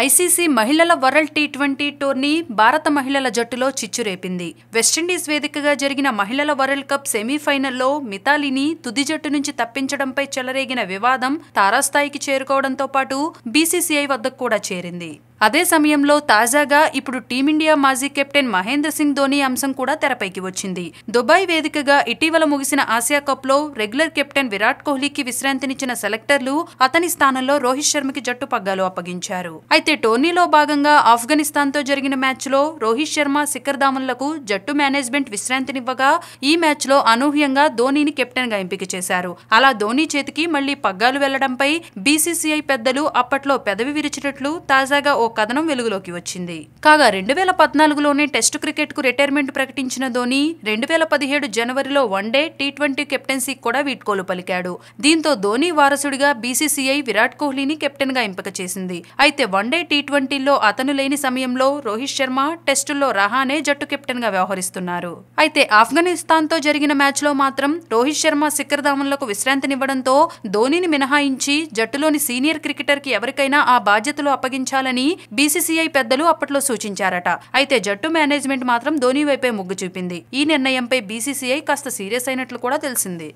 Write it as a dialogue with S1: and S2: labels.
S1: ICC మహిళల world T twenty tourney భారత మహిళల జట్టులో చిచ్చురేపింది వెస్టిండీస్ వేదికగా జరిగిన మహిళల వరల్డ్ కప్ సెమీఫైనల్లో మితాలిని తుది జట్టు నుంచి తప్పించడంపై చెలరేగిన వివాదం తారాస్థాయికి చేరుకోవడంతో పాటు బీసీసీఐ వద్దకు కూడా చేరింది. అదే సమయంలో తాజాగా ఇప్పుడు టీమిండియా మాజీ కెప్టెన్ మహేంద్ర సింగ్ ధోని అంశం కూడా తెరపైకి వచ్చింది. దుబాయ్ వేదికగా ఇటీవల ముగిసిన ఆసియా కప్లో రెగ్యులర్ కెప్టెన్ విరాట్ కోహ్లీకి విశ్రాంతినిచ్చిన సెలెక్టర్లు అతని స్థానంలో రోహిత్ శర్మకి జట్టు పగ్గాలు అప్పగించారు. అయితే టోర్నీలో భాగంగా ఆఫ్ఘనిస్తాన్తో జరిగిన మ్యాచ్లో రోహిత్ శర్మ శిఖర్ ధావన్లకు జట్టు మేనేజ్మెంట్ విశ్రాంతినివ్వగా ఈ మ్యాచ్లో అనూహ్యంగా ధోనీని కెప్టెన్గా ఎంపిక చేశారు. అలా ధోని చేతికి మళ్ళీ పగ్గాలు వెళ్ళడంపై బీసీసీఐ పెద్దలు అప్పట్లో పెదవి విరిచినట్లు తాజాగా ఓ కథనం వెలుగులోకి వచ్చింది. కాగా రెండు వేల పద్నాలుగులోనే టెస్టు క్రికెట్కు రిటైర్మెంట్ ప్రకటించిన ధోని రెండు వేల పదిహేడు జనవరిలో వన్డే టీ ట్వంటీ కెప్టెన్సీ కూడా వీడ్కోలు పలికాడు. దీంతో ధోని వారసుడిగా బీసీసీఐ విరాట్ కోహ్లీని కెప్టెన్గా ఎంపిక చేసింది. అయితే వన్డే టీ ట్వంటీలో అతను లేని సమయంలో రోహిత్ శర్మ టెస్టుల్లో రహానే జట్టు కెప్టెన్గా వ్యవహరిస్తున్నారు. అయితే ఆఫ్ఘనిస్తాన్తో జరిగిన మ్యాచ్లో మాత్రం రోహిత్ శర్మ శిఖర్ ధావన్లకు విశ్రాంతినివ్వడంతో ధోనిని మినహాయించి జట్టులోని సీనియర్ క్రికెటర్కి ఎవరికైనా ఆ బాధ్యతలు అప్పగించాలని బీసీసీఐ పెద్దలు అప్పట్లో సూచించారట. అయితే జట్టు మేనేజ్మెంట్ మాత్రం ధోని వైపే మొగ్గు చూపింది. ఈ నిర్ణయంపై బీసీసీఐ కాస్త సీరియస్ అయినట్లు కూడా తెలిసింది.